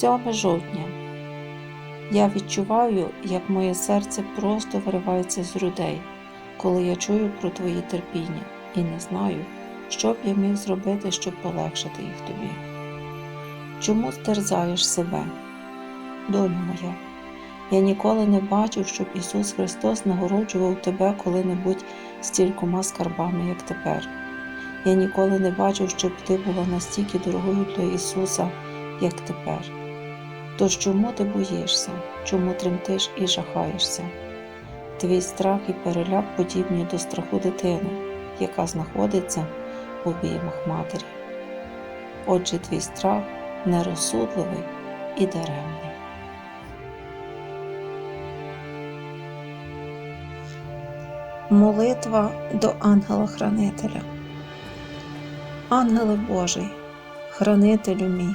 7 жовтня. Я відчуваю, як моє серце просто виривається з грудей, коли я чую про твої терпіння і не знаю, що б я міг зробити, щоб полегшити їх тобі. Чому стерзаєш себе? Доню моя, я ніколи не бачив, щоб Ісус Христос нагороджував тебе коли-небудь стількома скарбами, як тепер. Я ніколи не бачив, щоб ти була настільки дорогою для Ісуса, як тепер. Тож чому ти боїшся, чому тремтиш і жахаєшся? Твій страх і переляк подібні до страху дитини, яка знаходиться в обіймах матері. Отже, твій страх нерозсудливий і даремний. Молитва до ангела-хранителя. Ангеле Божий, хранителю мій,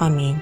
Амінь.